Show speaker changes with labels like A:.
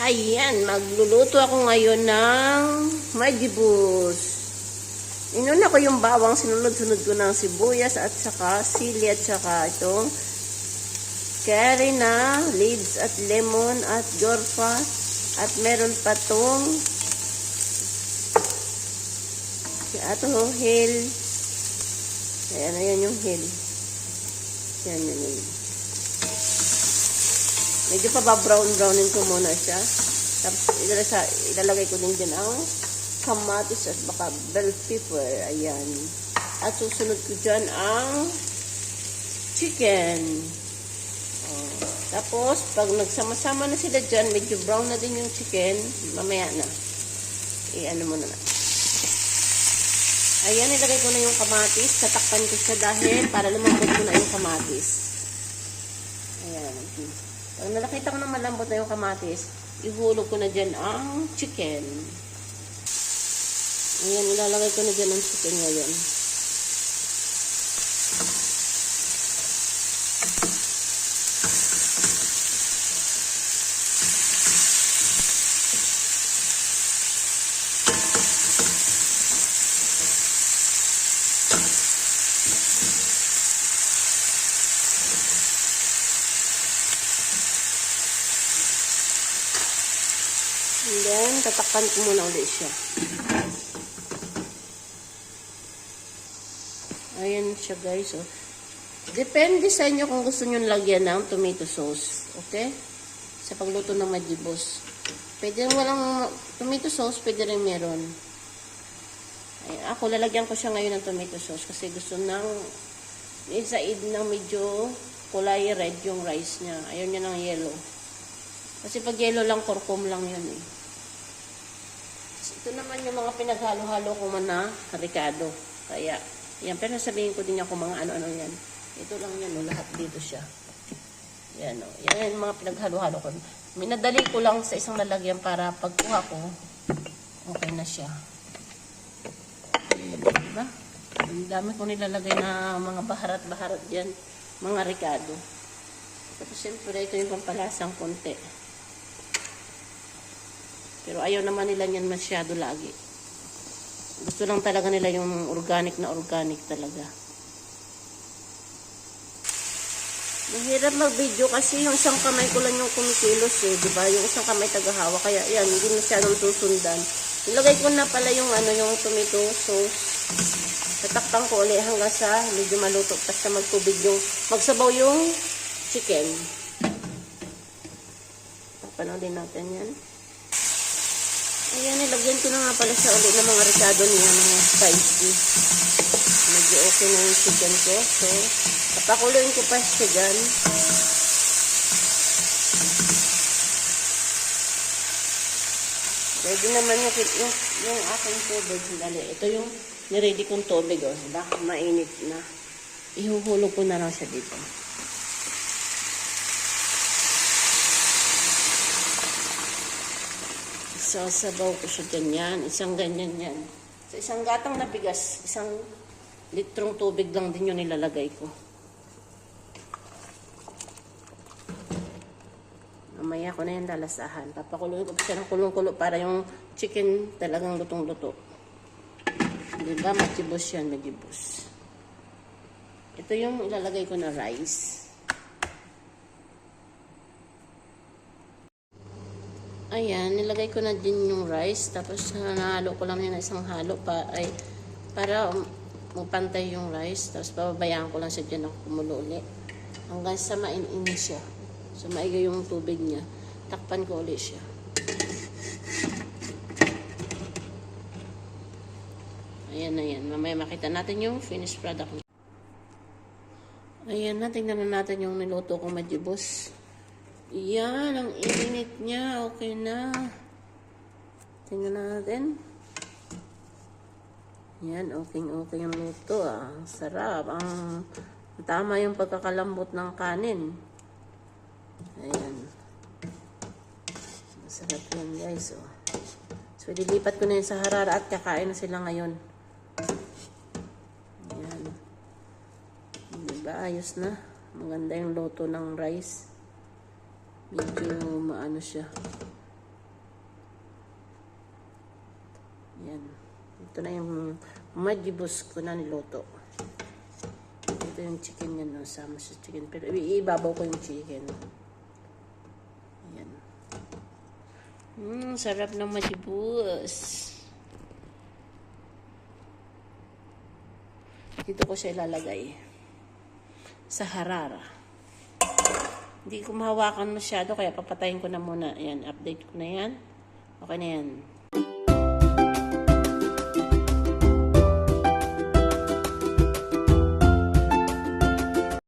A: Magluluto ako ngayon ng majibus. Inuna ko yung bawang, sinunod-sunod ko ng sibuyas at saka sili at saka itong curry na leaves at lemon at gorfa at meron pa tong ato hill. Ayan, ayan yung hill. Yan, yan, yan. Medyo pa ba brown-brownin ko muna siya. Tapos ilalagay, sa, ilalagay ko din dyan ang kamatis at baka bell pepper. Ayan. At susunod ko dyan ang chicken. Oh. Tapos, pag nagsama-sama na sila dyan, medyo brown na din yung chicken, mamaya na. I-ano mo na. Ayan, ilagay ko na yung kamatis. Tatakpan ko siya dahil para lumambot ko na yung kamatis. Ayan. Pag nakita ko na malambot na yung kamatis, ihulog ko na dyan ang chicken. Ayan, ilalagay ko na dyan ang chicken ngayon. And then, tatakpan ko muna ulit siya. Ayan siya guys. Oh. Depende sa inyo kung gusto nyo lagyan ng tomato sauce. Okay? Sa pagluto ng majibos. Pwede rin walang tomato sauce, pwede rin meron. Ayan, ako lalagyan ko siya ngayon ng tomato sauce kasi gusto nang isaid ng medyo kulay red yung rice niya. Ayaw niya ng yellow. Kasi pag yellow lang, kurkum lang yun eh. Ito naman yung mga pinaghalo-halo ko man na ricado. Kaya, yan. Pero sabihin ko din niya mga ano-ano yan. Ito lang yan, no, lahat dito siya. Yan, no. Yan yung mga pinaghalo-halo ko. Minadali ko lang sa isang lalagyan para pagkuha ko, okay na siya. Diba? Ang dami ko nilalagay na mga baharat-baharat dyan. Mga ricado. Tapos siyempre, ito yung pampalasang konti. Pero ayaw naman nila niyan masyado lagi. Gusto lang talaga nila yung organic na organic talaga. Mahirap mag-video kasi yung isang kamay ko lang yung kumikilos eh, di ba? Yung isang kamay tagahawa, kaya yan, hindi masyadong susundan. Ilagay ko na pala yung ano, yung tomato sauce. Tatakpan ko ulit hanggang sa medyo maluto. Tapos na magtubig yung, magsabaw yung chicken. Takpan din natin yan. Ayan, nilagyan ko na nga pala siya ulit ng mga ricado niya, mga spicy. Medyo okay na yung chicken ko. So, papakuloyin ko pa siya dyan. Ready naman yung, yung, yung aking tubig. Dali, ito yung niready kong tubig. Oh. Diba? Mainit na. Ihuhulog ko na lang siya dito. Sasabaw ko siya ganyan. Isang ganyan yan. Sa isang gatang na bigas, isang litrong tubig lang din yung nilalagay ko. Mamaya ko na yung lalasahan. Papakuloy ko siya ng kulong-kulo para yung chicken talagang lutong-luto. Diba? Machibos yan, machibos. Ito yung ilalagay ko na rice. Ayan, nilagay ko na din yung rice. Tapos nahalo ko lang yun na isang halo pa, ay, para mapantay yung rice. Tapos pababayaan ko lang siya dyan na kumulo ulit. Hanggang sa mainin siya. So maiga yung tubig niya. Takpan ko ulit siya. Ayan na yan. Mamaya makita natin yung finished product. Ayan na, tingnan na natin yung niluto kong majibos. Yan, ang init niya. Okay na. Tingnan natin. Yan, okay, okay yung luto ah. Sarap. Ang tama yung pagkakalambot ng kanin. Ayan. Masarap yan guys. Oh. So, dilipat ko na yun sa harara at kakain na sila ngayon. Ayan. Diba? Ayos na. Maganda yung luto ng rice. Medyo maano siya. Yan. Ito na yung majibus ko na niluto. Ito yung chicken yan, no? sama sa chicken. Pero iibabaw ko yung chicken. Yan. Mmm, sarap ng majibus. Dito ko siya ilalagay. Sa harara. Hindi ko mahawakan masyado, kaya papatayin ko na muna. Yan, update ko na yan. Okay na yan.